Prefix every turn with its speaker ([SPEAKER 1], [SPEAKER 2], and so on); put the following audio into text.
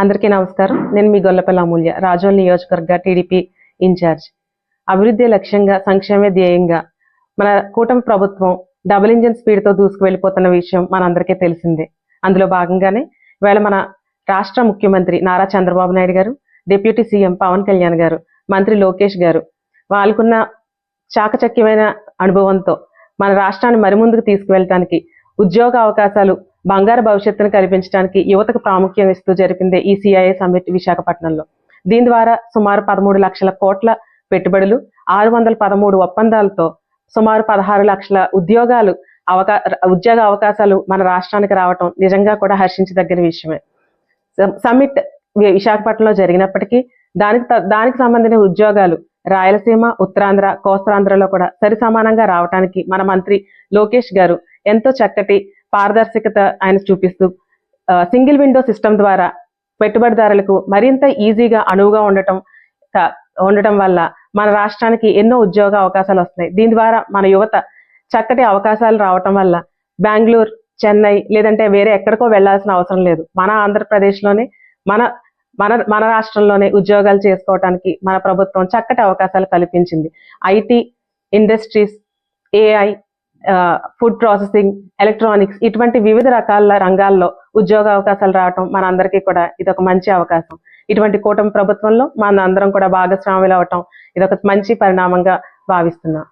[SPEAKER 1] అందరికీ నమస్కారం. నేను మీ గొల్లపల్లి అమూల్య రాజోల్ నియోజకవర్గ టీడీపీ ఇన్ఛార్జ్. అభివృద్ధి లక్ష్యంగా సంక్షేమ ధ్యేయంగా మన కూటమి ప్రభుత్వం డబుల్ ఇంజిన్ స్పీడ్తో దూసుకువెళ్ళిపోతున్న విషయం మనందరికీ తెలిసిందే. అందులో భాగంగానే ఇవాళ మన రాష్ట్ర ముఖ్యమంత్రి నారా చంద్రబాబు నాయుడు గారు డిప్యూటీ సీఎం పవన్ కళ్యాణ్ గారు మంత్రి లోకేష్ గారు వాళ్ళకున్న చాకచక్యమైన అనుభవంతో మన రాష్ట్రాన్ని మరి ముందుకు తీసుకువెళ్ళటానికి ఉద్యోగ అవకాశాలు బంగారు భవిష్యత్తును కల్పించడానికి యువతకు ప్రాముఖ్యం ఇస్తూ జరిపిందే ఈ సిఐఏ సమ్మిట్ విశాఖపట్నంలో. దీని ద్వారా సుమారు పదమూడు లక్షల కోట్ల పెట్టుబడులు ఆరు వందల పదమూడు ఒప్పందాలతో సుమారు పదహారు లక్షల ఉద్యోగాలు అవకా ఉద్యోగ అవకాశాలు మన రాష్ట్రానికి రావటం నిజంగా కూడా హర్షించదగిన విషయమే. సమ్మిట్ విశాఖపట్నంలో జరిగినప్పటికీ దానికి త- దానికి సంబంధించిన ఉద్యోగాలు రాయలసీమ ఉత్తరాంధ్ర కోస్తాంధ్రలో కూడా సరి సమానంగా రావటానికి మన మంత్రి లోకేష్ గారు ఎంతో చక్కటి పారదర్శకత ఆయన చూపిస్తూ సింగిల్ విండో సిస్టమ్ ద్వారా పెట్టుబడిదారులకు మరింత ఈజీగా అనువుగా ఉండటం ఉండటం వల్ల మన రాష్ట్రానికి ఎన్నో ఉద్యోగ అవకాశాలు వస్తున్నాయి. దీని ద్వారా మన యువత చక్కటి అవకాశాలు రావటం వల్ల బెంగళూరు చెన్నై లేదంటే వేరే ఎక్కడికో వెళ్ళాల్సిన అవసరం లేదు. మన ఆంధ్రప్రదేశ్లోనే మన మన మన రాష్ట్రంలోనే ఉద్యోగాలు చేసుకోవటానికి మన ప్రభుత్వం చక్కటి అవకాశాలు కల్పించింది. IT industries AI food processing electronics ఇటువంటి వివిధ రకాల రంగాల్లో ఉద్యోగ అవకాశాలు రావటం మనందరికీ కూడా ఇది ఒక మంచి అవకాశం. ఇటువంటి కూటమి ప్రభుత్వంలో మన అందరం కూడా భాగస్వాములు అవటం ఇది ఒక మంచి పరిణామంగా భావిస్తున్నాం.